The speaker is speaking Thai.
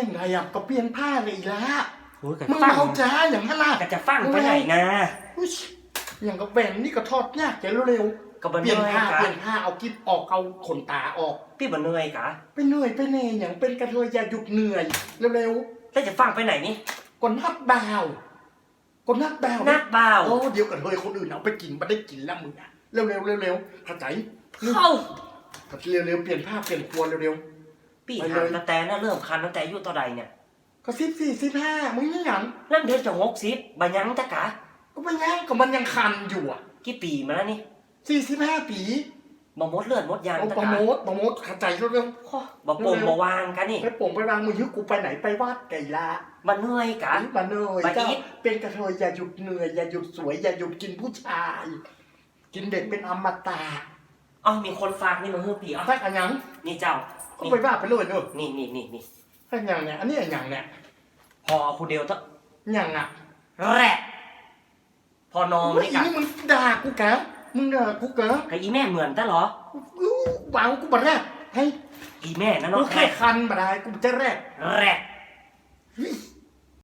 ยังไงอะก็เปลี่ยนผ้าเลยอีละโอ้ยกะมึงฟังเมาจ้าอย่างนั้นล่ะกะจะฟังไปไหนนะอุ๊ยอย่างกับแหวนนี่ก็ทอดยากแกเร็วก็บ่ๆเปเหลี่ยนนื่อยผ้ากะเปลี่ยนผ้าเอากิ๊บออกเอาขนตาออก พี่บ่เหนื่อยกะไปเหนื่อยไปเหนื่อยอย่างเป็นกระเทยอย่าหยุดเหนื่อยเร็วแล้วจะฟังไปไหนนี่ๆก่อนนัดบ่าวก่อนนัดบ่าวนักบ่าวโอ้เดี๋ยวกระเทยคนอื่นเอาไปกินมาได้กินแล้วมึงอะเร็วๆเร็วๆเข้าใจนี่เข้า เร็วๆเปลี่ยนผ้าเปลี่ยนครัวเร็วพี่ไปหาเลยกระแตน่ะเริ่มคันตั้งแต่อายุเท่าใดเนี่ยก็สิบสี่สิบห้ามึงนี่หยังแล้วเดี๋ยวจะหกสิบบ่ยังจะกะก็ไม่ยังก็มันยังคันอยู่อะกี่ปีมาแล้วนี่สี่สิบห้าปีบ่หมดเลือดมดยางตะโปรกะโมทโปรโมทเข้าใจเร็วบ่โป่งบ่วางกันนี่ไปโป่งไปวางมือยึกกูไปไหนไปวาดไก่ละบ่เหนื่อยกะมาเหนื่อยเจ้าเป็นกระเทยอย่าหยุดเหนื่อยอย่าหยุดสวยอย่าหยุดกินผู้ชาย กินเด็กเป็นอมตะอ๋อมีคนฝากนี่มาเฮือพี่อ๋อถ้าอันยังนี่เจ้า ก็นี่ไปว่าไปเลยเนอะนี่นี่นี่นี่ถ้าอันยังเนี่ยอันนี้อันยังเนี่ยพอผู้เดียวเถอะยังอะแรกพอนองเฮ้ยนี่กะนี่มึงด่ากูแกมึงด่ากูแกกับอีแม่เหมือนตะเหรอ อู้เบากูบัดแรกให้อีแม่นั่นกูเนาะแค่คันบัดได้กูจะแรกแรกเฮ้ย